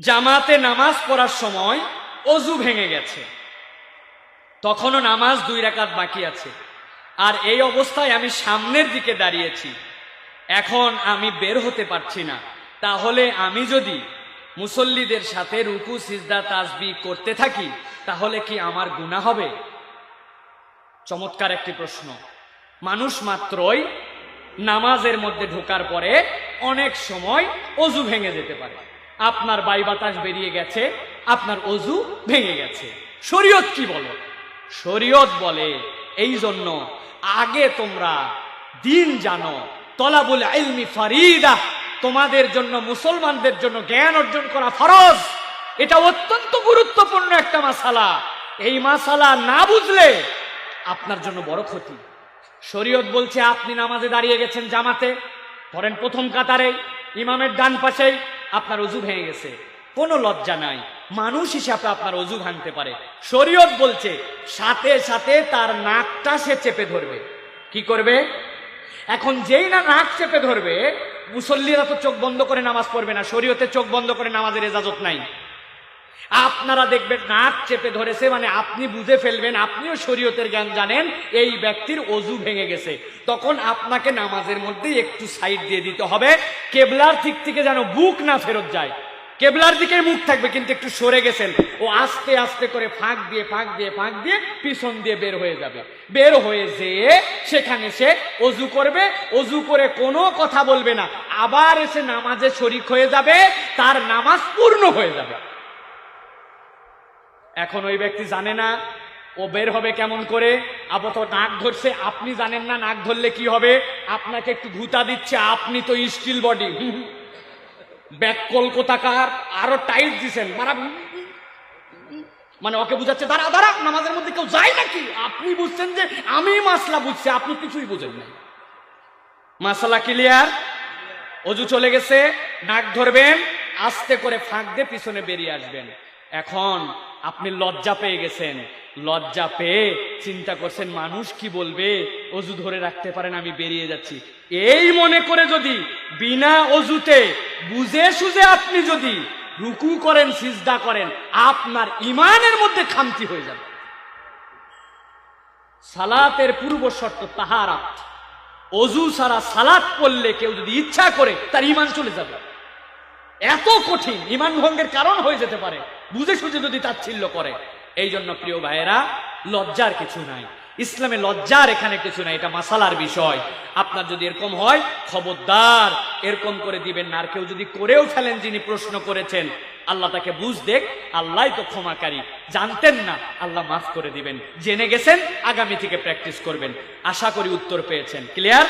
জামাতে নামাজ পড়ার সময় অজু ভেঙে গেছে। তখনও নামাজ দুই রাকাত বাকি আছে। আর এই অবস্থায় আমি সামনের দিকে দাঁড়িয়েছি। এখন আমি বের হতে পারছি না। তাহলে আমি যদি মুসল্লিদের সাথে রুকু, সিজদা, তাসবি করতে থাকি, তাহলে কি আমার গুনাহ হবে? চমৎকার একটি প্রশ্ন। মানুষ মাত্রই নামাজের মধ্যে ঢোকার পরে অনেক সময় অজু ভেঙে যেতে পারে। আপনার বাই বাতাস বেরিয়ে গেছে, আপনার অজু ভেঙে গেছে। শরীয়ত কি বলে? শরীয়ত বলে এই জন্য আগে তোমরা দিন জানো, তলাবুল ইলমি ফারিদা, তোমাদের জন্য, মুসলমানদের জন্য জ্ঞান অর্জন করা ফরজ। এটা অত্যন্ত গুরুত্বপূর্ণ একটা মাসালা। এই মাসালা না বুঝলে আপনার জন্য বড় ক্ষতি। শরীয়ত বলছে, আপনি নামাজে দাঁড়িয়ে গেছেন জামাতে ধরেন প্রথম কাতারে ইমামের ডান পাশেই আপনার অজু ভেঙে গেছে। কোনো লজ্জা নাই। মানুষ হিসাবে আপনার অজু ভাঙতে পারে। শরীয়ত বলছে, সাথে সাথে তার নাকটা সে চেপে ধরবে। কি করবে? এখন যেই না নাক চেপে ধরবে, মুসল্লিরা তো চোখ বন্ধ করে নামাজ পড়বে না। শরীয়তে চোখ বন্ধ করে নামাজের এজাজত নাই। আপনারা দেখবেন নাক চেপে ধরেছে মানে আপনি বুঝে ফেলবেন, আপনিও শরীয়তের জ্ঞান জানেন, এই ব্যক্তির অজু ভেঙে গেছে। তখন আপনাকে নামাজের মধ্যে একটু সাইড দিয়ে দিতে হবে, কেবলার দিক থেকে যেন বুক না ফেরত যায়। কেবলার দিকে মুখ থাকবে, কিন্তু একটু সরে গেছেন। ও আস্তে আস্তে করে ফাঁক দিয়ে ফাঁক দিয়ে ফাঁক দিয়ে পিছন দিয়ে বের হয়ে যাবে। বের হয়ে যেয়ে সেখানে সে অজু করবে, অজু করে কোনো কথা বলবে না। আবার এসে নামাজে শরিক হয়ে যাবে, তার নামাজ পূর্ণ হয়ে যাবে। এখন ওই ব্যক্তি জানে না, ও বের হবে কেমন করে? আপাতত নাক ধরছে, আপনি জানেন না, নাক ধরলে কি হবে? আপনাকে একটু ঘুতা দিচ্ছে, আপনি তো স্টিল বডি ব্যাক কলকাতাকার, আরও টাইট দিছেন। মারা মানে ওকে বুঝাচ্ছে দাঁড়া দাঁড়া নামাজের মধ্যে কেউ যায় নাকি? আপনি বুঝছেন যে আমি মাসলা বুঝছি, আপনি কিছুই বুঝেন না মাসালা ক্লিয়ার অজু চলে গেছে, নাক ধরবেন, আস্তে করে ফাঁক দিয়ে পিছনে বেরিয়ে আসবেন। এখন আপনি লজ্জা পেয়ে গেছেন। লজ্জা পেয়ে চিন্তা করছেন, মানুষ কি বলবে? অজু ধরে রাখতে পারেন, আমি বেরিয়ে যাচ্ছি। এই মনে করে যদি বিনা অজুতে বুঝে সুঝে আপনি যদি রুকু করেন, সিজদা করেন, আপনার ইমানের মধ্যে খামতি হয়ে যাবে। সালাতের পূর্ব শর্ত তাহারাত। অজু সারা সালাত পড়লে কেউ যদি ইচ্ছা করে, তার ইমান চলে যাবে। এত কঠিন ইমান ভঙ্গের কারণ হয়ে যেতে পারে। বুঝে সুঝে যদি তাচ্ছিল্য করে। এই জন্য প্রিয় ভাইয়েরা, লজ্জার কিছু নাই। ইসলামে লজ্জার এখানে কিছু নাই, এটা মাসালার বিষয়। আপনার যদি এরকম হয়, খবরদার, এরকম করে দিবেন না। আর কেউ যদি করেও ফেলেন যিনি প্রশ্ন করেছেন, আল্লাহ তাকে বুঝ দেখ আল্লাহ তো ক্ষমাকারী। জানতেন না, আল্লাহ মাফ করে দিবেন। জেনে গেছেন, আগামী থেকে প্র্যাকটিস করবেন। আশা করি উত্তর পেয়েছেন। ক্লিয়ার?